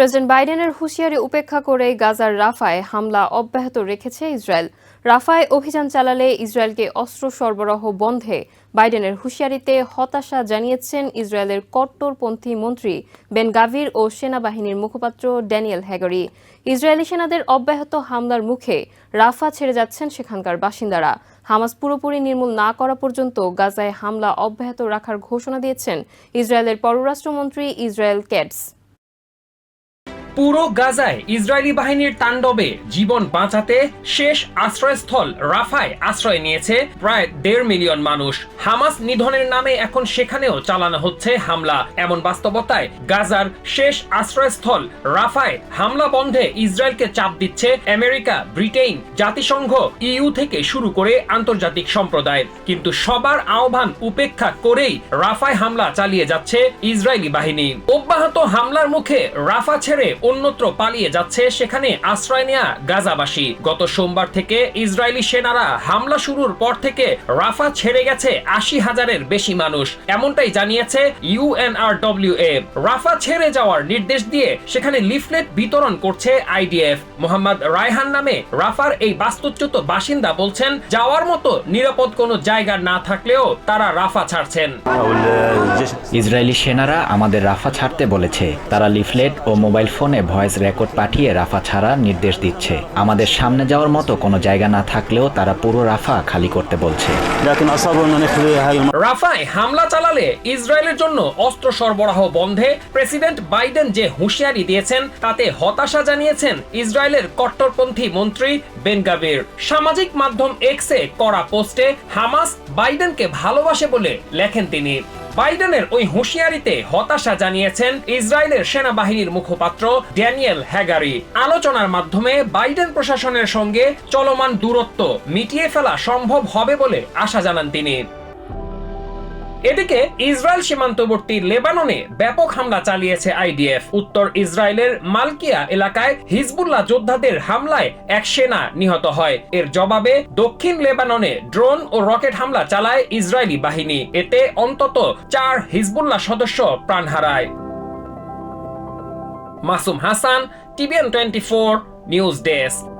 President বাইডেনের হুঁশিয়ারি উপেক্ষা করে গাজার রাফায় হামলা অব্যাহত রেখেছে ইসরায়েল। রাফায় অভিযান চালালে ইসরায়েলকে অস্ত্র সরবরাহ বন্ধে। বাইডেনের হুঁশিয়ারিতে হতাশা জানিয়েছেন ইসরায়েলের কট্টরপন্থী মন্ত্রী বেন গাভির ও সেনাবাহিনীর মুখপাত্র ড্যানিয়েল হ্যাগরি। ইসরায়েলি সেনাদের অব্যাহত হামলার মুখে রাফা ছেড়ে যাচ্ছেন সেখানকার বাসিন্দারা। হামাস পুরোপুরি নির্মূল না করা পর্যন্ত গাজায় হামলা অব্যাহত রাখার ঘোষণা দিয়েছেন ইসরায়েলের পররাষ্ট্রমন্ত্রী ইসরায়েল ক্যাটস। পুরো গাজায় ইসরায়েলি বাহিনীর তাণ্ডবে জীবন বাঁচাতে শেষ আশ্রয়স্থল রাফায় আশ্রয় নিয়েছে প্রায় দেড় মিলিয়ন মানুষ। হামাস নিধনের নামে এখন সেখানেও চালানো হচ্ছে হামলা। এমন বাস্তবতায় গাজার শেষ আশ্রয়স্থল রাফায় হামলা বন্ধে ইসরায়েলকে চাপ দিচ্ছে আমেরিকা ব্রিটেন জাতিসংঘ, ইউ থেকে শুরু করে আন্তর্জাতিক সম্প্রদায়। কিন্তু সবার আহ্বান উপেক্ষা করেই রাফায় হামলা চালিয়ে যাচ্ছে ইসরায়েলি বাহিনী। অব্যাহত হামলার মুখে রাফা ছেড়ে অন্যত্র পালিয়ে যাচ্ছে সেখানে আশ্রয় নেয়া গাজাবাসী। গত সোমবার থেকে ইসরায়েলি সেনারা হামলা শুরুর পর থেকে রাফা ছেড়ে গেছে আশি হাজারের বেশি মানুষ। এমনটাই জানিয়েছে ইউএনআরডব্লিউএ রাফা ছেড়ে যাওয়ার নির্দেশ দিয়ে সেখানে লিফলেট বিতরণ করছে আইডিএফ মোহাম্মদ রায়হান নামে রাফার এই বাস্তুচ্যুত বাসিন্দা বলছেন যাওয়ার মতো নিরাপদ কোনো জায়গা না থাকলেও তারা রাফা ছাড়ছেন। ইসরায়েলি সেনারা আমাদের রাফা ছাড়তে বলেছে। তারা লিফলেট ও মোবাইল ফোনে ফোনে ভয়েস রেকর্ড পাঠিয়ে রাফা ছাড়ার নির্দেশ দিচ্ছে। আমাদের সামনে যাওয়ার মতো কোনো জায়গা না থাকলেও তারা পুরো রাফা খালি করতে বলছে। রাফায় হামলা চালালে ইসরায়েলের জন্য অস্ত্র সরবরাহ বন্ধে। প্রেসিডেন্ট বাইডেন যে হুঁশিয়ারি দিয়েছেন তাতে হতাশা জানিয়েছেন ইসরায়েলের কট্টরপন্থী মন্ত্রী বেনগাবির সামাজিক মাধ্যম এক্সে করা পোস্টে হামাস বাইডেনকে ভালোবাসে বলে লেখেন তিনি। বাইডেনের ওই হুঁশিয়ারিতে হতাশা জানিয়েছেন ইসরায়েলের সেনাবাহিনীর মুখপাত্র ড্যানিয়েল হ্যাগারি। আলোচনার মাধ্যমে বাইডেন প্রশাসনের সঙ্গে চলমান দূরত্ব মিটিয়ে ফেলা সম্ভব হবে বলে আশা জানান তিনি। এদিকে ইসরায়েল সীমান্তবর্তী লেবাননে ব্যাপক হামলা চালিয়েছে আইডিএফ। উত্তর ইসরায়েলের মালকিয়া এলাকায় হিজবুল্লাহ যোদ্ধাদের হামলায় এক সেনা নিহত হয়। এর জবাবে দক্ষিণ লেবাননে ড্রোন ও রকেট হামলা চালায় ইসরায়েলি বাহিনী। এতে অন্তত চার হিজবুল্লাহ সদস্য প্রাণ হারায়। Masum Hasan, TVN twenty four news desk.